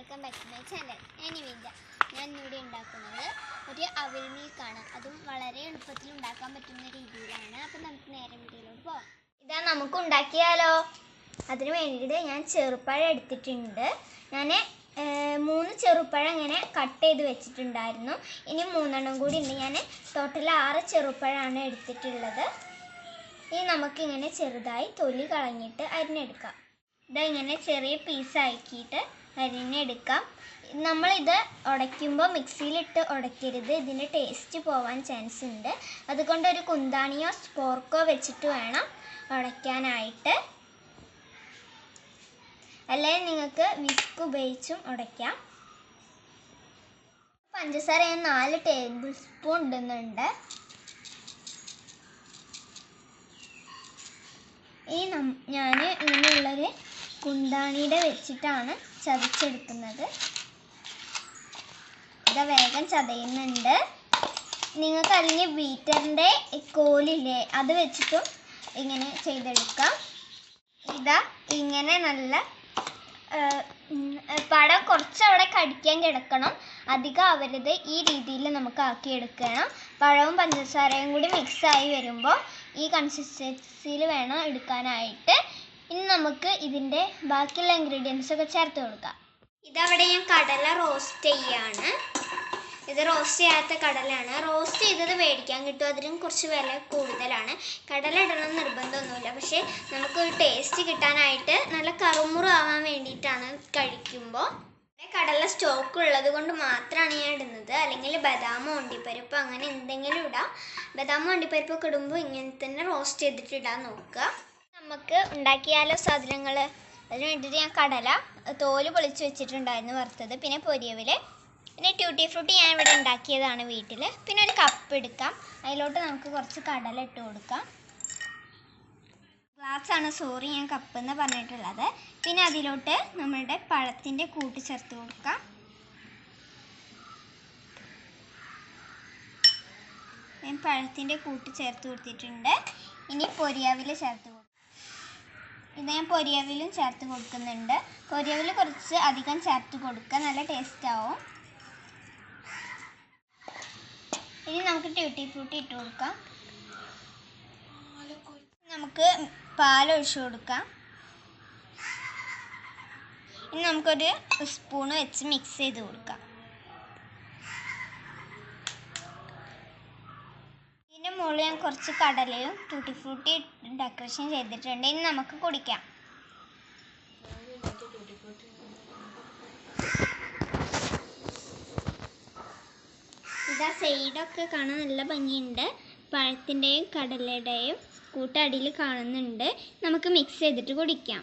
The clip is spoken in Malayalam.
Welcome back to my channel നിവിൻജ ഞാൻ ഇവിടെ ഉണ്ടാക്കുന്നത് ഒരു അവിൽ മിൽക്കാണ് അതും വളരെ എളുപ്പത്തിൽ ഉണ്ടാക്കാൻ പറ്റുന്ന രീതിയിലാണ്. അപ്പം നമുക്ക് നേരെ വീഡിയോയിലോട്ട് പോവാം. ഇതാ നമുക്ക് ഉണ്ടാക്കിയാലോ? അതിന് വേണ്ടിയിട്ട് ഞാൻ ചെറുപ്പഴം എടുത്തിട്ടുണ്ട്. ഞാൻ മൂന്ന് ചെറുപ്പഴം ഇങ്ങനെ കട്ട് ചെയ്ത് വെച്ചിട്ടുണ്ടായിരുന്നു. ഇനി മൂന്നെണ്ണം കൂടി ഉണ്ട്. ഞാൻ ടോട്ടൽ ആറ് ചെറുപ്പഴമാണ് എടുത്തിട്ടുള്ളത്. ഇനി നമുക്കിങ്ങനെ ചെറുതായി തൊലി കളഞ്ഞിട്ട് അരിഞ്ഞെടുക്കാം. ഇതാ ഇങ്ങനെ ചെറിയ പീസാക്കിയിട്ട് അരിഞ്ഞെടുക്കാം നമ്മളിത് ഉടയ്ക്കുമ്പോൾ മിക്സിയിലിട്ട് ഉടയ്ക്കരുത്. ഇതിന്റെ ടേസ്റ്റ് പോവാൻ ചാൻസ് ഉണ്ട്. അതുകൊണ്ട് ഒരു കുന്താണിയോ സ്പോർക്കോ വെച്ചിട്ട് വേണം ഉടയ്ക്കാനായിട്ട്. അല്ലെങ്കിൽ നിങ്ങൾക്ക് വിസ്ക് ഉപയോഗിച്ചും ഉടയ്ക്കാം. പഞ്ചസാര ഞാൻ നാല് ടേബിൾ സ്പൂൺ ഇടുന്നുണ്ട്. ഈ ഞാൻ ഇങ്ങനെയുള്ളൊരു കുന്താണിയുടെ വെച്ചിട്ടാണ് ചതച്ചെടുക്കുന്നത്. ഇതാ വേഗം ചതയുന്നുണ്ട്. നിങ്ങൾക്ക് അല്ലെങ്കിൽ ബീറ്ററിന്റെ കോലില്ലേ അത് വെച്ചിട്ടും ഇങ്ങനെ ചെയ്തെടുക്കാം. ഇതാ ഇങ്ങനെ നല്ല പടം കുറച്ച് അവിടെ കടിക്കാൻ കിടക്കണം. അധികം അവരുത് ഈ രീതിയിൽ നമുക്ക് ആക്കിയെടുക്കണം. പഴവും പഞ്ചസാരയും കൂടി മിക്സ് ആയി വരുമ്പോൾ ഈ കൺസിസ്റ്റൻസിയിൽ വേണം എടുക്കാനായിട്ട്. ഇനി നമുക്ക് ഇതിന്റെ ബാക്കിയുള്ള ഇൻഗ്രീഡിയൻസ് ഒക്കെ ചേർത്ത് കൊടുക്കാം. ഇതവിടെ ഞാൻ കടല റോസ്റ്റ് ചെയ്യാണ്. ഇത് റോസ്റ്റ് ചെയ്യാത്ത കടലയാണ്. റോസ്റ്റ് ചെയ്തത് മേടിക്കാൻ കിട്ടും. അതിനും കുറച്ച് വില കൂടുതലാണ്. കടല ഇടണം നിർബന്ധമൊന്നുമില്ല. പക്ഷേ നമുക്ക് ടേസ്റ്റ് കിട്ടാനായിട്ട് നല്ല കറുമുറു ആവാൻ വേണ്ടിയിട്ടാണ് കഴിക്കുമ്പോൾ. കടല സ്റ്റോക്ക് ഉള്ളത് കൊണ്ട് മാത്രമാണ് ഞാൻ ഇടുന്നത്. അല്ലെങ്കിൽ ബദാമോ ഒണ്ടിപ്പരിപ്പ് അങ്ങനെ എന്തെങ്കിലും ഇടാം. ബദാമോ ഒണ്ടിപ്പരിപ്പൊക്കെ ഇടുമ്പോൾ ഇങ്ങനെ തന്നെ റോസ്റ്റ് ചെയ്തിട്ട് ഇടാൻ നോക്കുക. നമുക്ക് ഉണ്ടാക്കിയാലോ സാധനങ്ങൾ അതിന് വേണ്ടിയിട്ട് ഞാൻ കടല തോൽ പൊളിച്ച് വെച്ചിട്ടുണ്ടായിരുന്നു വറുത്തത്. പിന്നെ പൊരിയവിൽ പിന്നെ ട്യൂട്ടി ഫ്രൂട്ടി ഞാൻ ഇവിടെ ഉണ്ടാക്കിയതാണ് വീട്ടിൽ പിന്നെ ഒരു കപ്പ് എടുക്കാം. അതിലോട്ട് നമുക്ക് കുറച്ച് കടല ഇട്ട് കൊടുക്കാം. ഗ്ലാസ്സാണ് സോറി ഞാൻ കപ്പ് എന്ന് പറഞ്ഞിട്ടുള്ളത്. പിന്നെ അതിലോട്ട് നമ്മളുടെ പഴത്തിന്റെ കൂട്ട് ചേർത്ത് കൊടുക്കാം. ഞാൻ പഴത്തിന്റെ കൂട്ട് ചേർത്ത് കൊടുത്തിട്ടുണ്ട്. ഇനി പൊരിയാവിൽ ചേർത്ത് കൊടുക്കാം. ഇത് ഞാൻ പൊരിയവിലും ചേർത്ത് കൊടുക്കുന്നുണ്ട്. പൊരിയവിൽ കുറച്ച് അധികം ചേർത്ത് കൊടുക്കുക നല്ല ടേസ്റ്റ് ആവും. ഇനി നമുക്ക് ട്യൂട്ടി ഫ്രൂട്ടി ഇട്ട് കൊടുക്കാം. നമുക്ക് പാൽ ഒഴിച്ചു കൊടുക്കാം. ഇനി നമുക്കൊരു സ്പൂൺ വെച്ച് മിക്സ് ചെയ്ത് കൊടുക്കാം ഇതിന്റെ മുകളിൽ ഞാൻ കുറച്ച് കടലയും ടൂട്ടി ഫ്രൂട്ടി ഡെക്കറേഷൻ ചെയ്തിട്ടുണ്ട്. ഇനി നമുക്ക് കുടിക്കാം. ഇതാ സൈഡൊക്കെ കാണാൻ നല്ല ഭംഗിയുണ്ട്. പഴത്തിന്റെയും കടലയുടെയും കൂട്ടടിയിൽ കാണുന്നുണ്ട്. നമുക്ക് മിക്സ് ചെയ്തിട്ട് കുടിക്കാം.